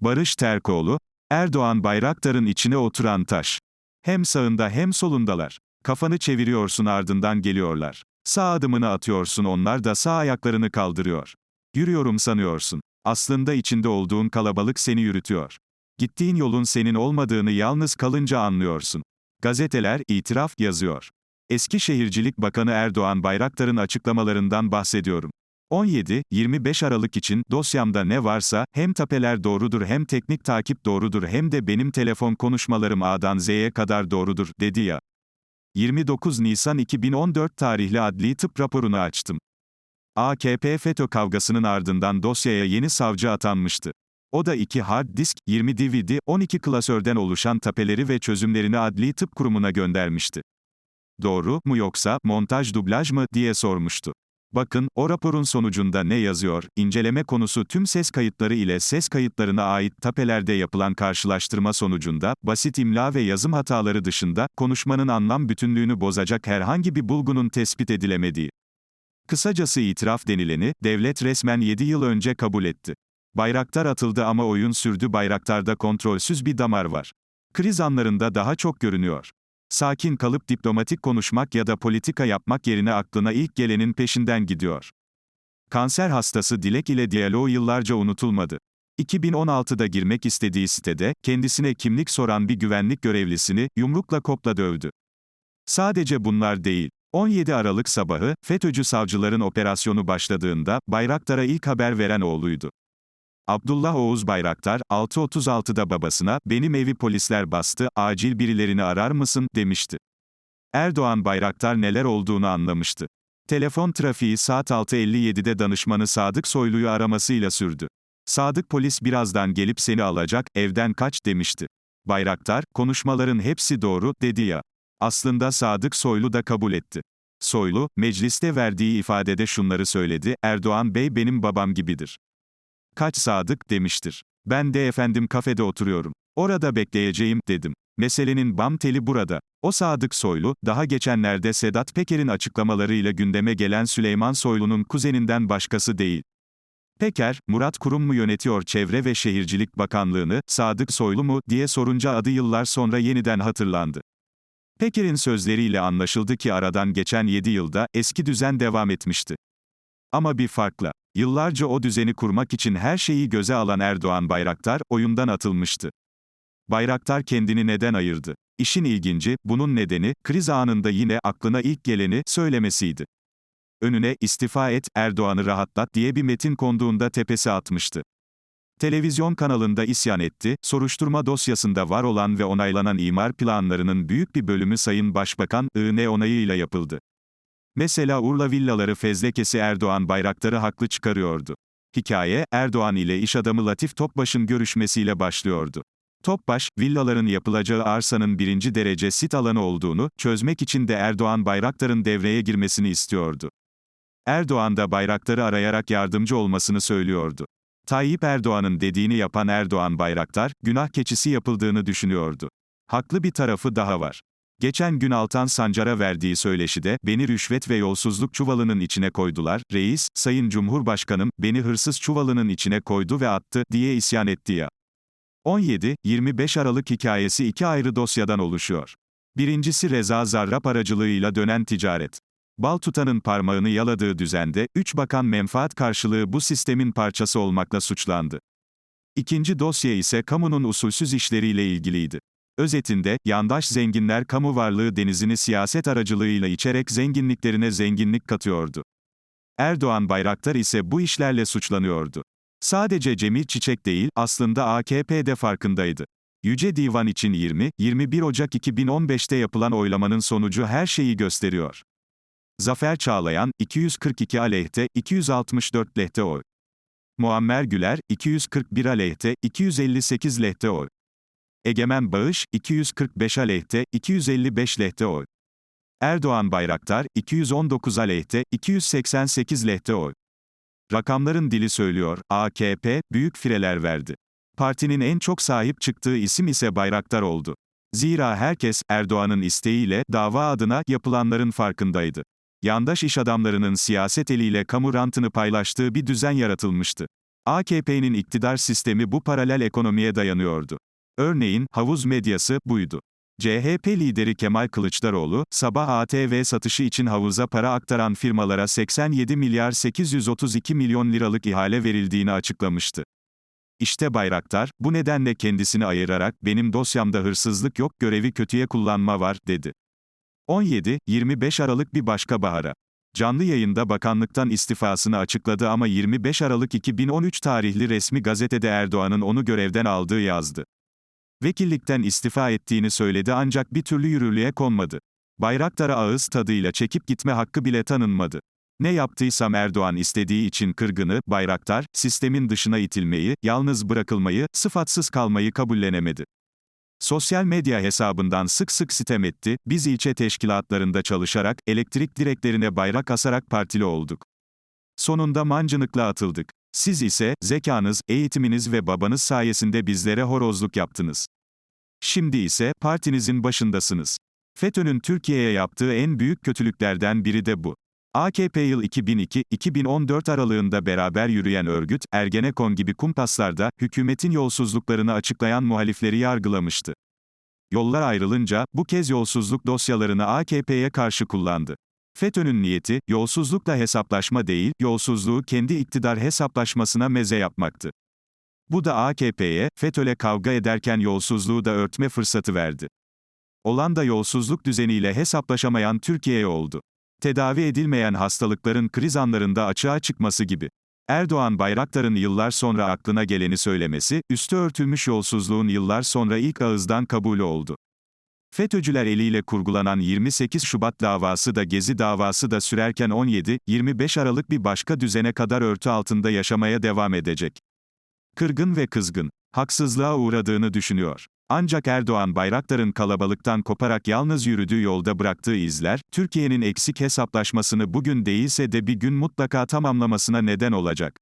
Barış Terkoğlu, Erdoğan Bayraktar'ın içine oturan taş. Hem sağında hem solundalar. Kafanı çeviriyorsun ardından geliyorlar. Sağ adımını atıyorsun onlar da sağ ayaklarını kaldırıyor. Yürüyorum sanıyorsun. Aslında içinde olduğun kalabalık seni yürütüyor. Gittiğin yolun senin olmadığını yalnız kalınca anlıyorsun. Gazeteler itiraf yazıyor. Eski Şehircilik Bakanı Erdoğan Bayraktar'ın açıklamalarından bahsediyorum. 17-25 Aralık için dosyamda ne varsa hem tapeler doğrudur hem teknik takip doğrudur hem de benim telefon konuşmalarım A'dan Z'ye kadar doğrudur dedi ya. 29 Nisan 2014 tarihli adli tıp raporunu açtım. AKP FETÖ kavgasının ardından dosyaya yeni savcı atanmıştı. O da 2 hard disk, 20 DVD, 12 klasörden oluşan tapeleri ve çözümlerini adli tıp kurumuna göndermişti. Doğru mu yoksa montaj dublaj mı diye sormuştu. Bakın, o raporun sonucunda ne yazıyor? İnceleme konusu tüm ses kayıtları ile ses kayıtlarına ait tapelerde yapılan karşılaştırma sonucunda, basit imla ve yazım hataları dışında, konuşmanın anlam bütünlüğünü bozacak herhangi bir bulgunun tespit edilemediği. Kısacası itiraf denileni, devlet resmen 7 yıl önce kabul etti. Bayraktar atıldı ama oyun sürdü Bayraktar'da kontrolsüz bir damar var. Kriz anlarında daha çok görünüyor. Sakin kalıp diplomatik konuşmak ya da politika yapmak yerine aklına ilk gelenin peşinden gidiyor. Kanser hastası Dilek ile diyaloğu yıllarca unutulmadı. 2016'da girmek istediği sitede, kendisine kimlik soran bir güvenlik görevlisini, yumrukla kopla dövdü. Sadece bunlar değil. 17 Aralık sabahı, FETÖ'cü savcıların operasyonu başladığında, Bayraktar'a ilk haber veren oğluydu. Abdullah Oğuz Bayraktar, 6.36'da babasına, benim evi polisler bastı, acil birilerini arar mısın, demişti. Erdoğan Bayraktar neler olduğunu anlamıştı. Telefon trafiği saat 6.57'de danışmanı Sadık Soylu'yu aramasıyla sürdü. Sadık polis birazdan gelip seni alacak, evden kaç, demişti. Bayraktar, konuşmaların hepsi doğru, dedi ya. Aslında Sadık Soylu da kabul etti. Soylu, mecliste verdiği ifadede şunları söyledi, Erdoğan Bey benim babam gibidir. Kaç Sadık, demiştir. Ben de efendim kafede oturuyorum. Orada bekleyeceğim, dedim. Meselenin bam teli burada. O Sadık Soylu, daha geçenlerde Sedat Peker'in açıklamalarıyla gündeme gelen Süleyman Soylu'nun kuzeninden başkası değil. Peker, Murat Kurum mu yönetiyor Çevre ve Şehircilik Bakanlığını, Sadık Soylu mu, diye sorunca adı yıllar sonra yeniden hatırlandı. Peker'in sözleriyle anlaşıldı ki aradan geçen 7 yılda, eski düzen devam etmişti. Ama bir farkla. Yıllarca o düzeni kurmak için her şeyi göze alan Erdoğan Bayraktar, oyundan atılmıştı. Bayraktar kendini neden ayırdı? İşin ilginci, bunun nedeni, kriz anında yine aklına ilk geleni söylemesiydi. Önüne istifa et, Erdoğan'ı rahatlat diye bir metin konduğunda tepesi atmıştı. Televizyon kanalında isyan etti, soruşturma dosyasında var olan ve onaylanan imar planlarının büyük bir bölümü Sayın Başbakan, I.N. onayıyla yapıldı. Mesela Urla villaları fezlekesi Erdoğan Bayraktar'ı haklı çıkarıyordu. Hikaye, Erdoğan ile iş adamı Latif Topbaş'ın görüşmesiyle başlıyordu. Topbaş, villaların yapılacağı arsanın birinci derece sit alanı olduğunu, çözmek için de Erdoğan Bayraktar'ın devreye girmesini istiyordu. Erdoğan da Bayraktar'ı arayarak yardımcı olmasını söylüyordu. Tayyip Erdoğan'ın dediğini yapan Erdoğan Bayraktar, günah keçisi yapıldığını düşünüyordu. Haklı bir tarafı daha var. Geçen gün Altan Sancar'a verdiği söyleşide, beni rüşvet ve yolsuzluk çuvalının içine koydular, reis, sayın cumhurbaşkanım, beni hırsız çuvalının içine koydu ve attı, diye isyan etti ya. 17-25 Aralık hikayesi iki ayrı dosyadan oluşuyor. Birincisi Reza Zarrab aracılığıyla dönen ticaret. Bal tutanın parmağını yaladığı düzende, üç bakan menfaat karşılığı bu sistemin parçası olmakla suçlandı. İkinci dosya ise kamunun usulsüz işleriyle ilgiliydi. Özetinde, yandaş zenginler kamu varlığı denizini siyaset aracılığıyla içerek zenginliklerine zenginlik katıyordu. Erdoğan Bayraktar ise bu işlerle suçlanıyordu. Sadece Cemil Çiçek değil, aslında AKP de farkındaydı. Yüce Divan için 20-21 Ocak 2015'te yapılan oylamanın sonucu her şeyi gösteriyor. Zafer Çağlayan, 242 aleyhte, 264 lehte oy. Muammer Güler, 241 aleyhte, 258 lehte oy. Egemen Bağış, 245 aleyhte, 255 lehte oy. Erdoğan Bayraktar, 219 aleyhte, 288 lehte oy. Rakamların dili söylüyor, AKP, büyük fireler verdi. Partinin en çok sahip çıktığı isim ise Bayraktar oldu. Zira herkes, Erdoğan'ın isteğiyle, dava adına, yapılanların farkındaydı. Yandaş iş adamlarının siyaset eliyle kamu rantını paylaştığı bir düzen yaratılmıştı. AKP'nin iktidar sistemi bu paralel ekonomiye dayanıyordu. Örneğin, havuz medyası, buydu. CHP lideri Kemal Kılıçdaroğlu, sabah ATV satışı için havuza para aktaran firmalara 87 milyar 832 milyon liralık ihale verildiğini açıklamıştı. İşte Bayraktar, bu nedenle kendisini ayırarak, benim dosyamda hırsızlık yok, görevi kötüye kullanma var, dedi. 17-25 Aralık bir başka bahara. Canlı yayında bakanlıktan istifasını açıkladı ama 25 Aralık 2013 tarihli resmi gazetede Erdoğan'ın onu görevden aldığı yazdı. Vekillikten istifa ettiğini söyledi ancak bir türlü yürürlüğe konmadı. Bayraktar'a ağız tadıyla çekip gitme hakkı bile tanınmadı. Ne yaptıysam Erdoğan istediği için kırgını, Bayraktar, sistemin dışına itilmeyi, yalnız bırakılmayı, sıfatsız kalmayı kabullenemedi. Sosyal medya hesabından sık sık sitem etti, biz ilçe teşkilatlarında çalışarak, elektrik direklerine bayrak asarak partili olduk. Sonunda mancınıkla atıldık. Siz ise, zekanız, eğitiminiz ve babanız sayesinde bizlere horozluk yaptınız. Şimdi ise, partinizin başındasınız. FETÖ'nün Türkiye'ye yaptığı en büyük kötülüklerden biri de bu. AKP yıl 2002-2014 aralığında beraber yürüyen örgüt, Ergenekon gibi kumpaslarda, hükümetin yolsuzluklarını açıklayan muhalifleri yargılamıştı. Yollar ayrılınca, bu kez yolsuzluk dosyalarını AKP'ye karşı kullandı. FETÖ'nün niyeti, yolsuzlukla hesaplaşma değil, yolsuzluğu kendi iktidar hesaplaşmasına meze yapmaktı. Bu da AKP'ye, FETÖ'le kavga ederken yolsuzluğu da örtme fırsatı verdi. Olan da yolsuzluk düzeniyle hesaplaşamayan Türkiye'ye oldu. Tedavi edilmeyen hastalıkların kriz anlarında açığa çıkması gibi. Erdoğan Bayraktar'ın yıllar sonra aklına geleni söylemesi, üstü örtülmüş yolsuzluğun yıllar sonra ilk ağızdan kabulü oldu. FETÖ'cüler eliyle kurgulanan 28 Şubat davası da Gezi davası da sürerken 17-25 Aralık bir başka düzene kadar örtü altında yaşamaya devam edecek. Kırgın ve kızgın, haksızlığa uğradığını düşünüyor. Ancak Erdoğan Bayraktar'ın kalabalıktan koparak yalnız yürüdüğü yolda bıraktığı izler, Türkiye'nin eksik hesaplaşmasını bugün değilse de bir gün mutlaka tamamlamasına neden olacak.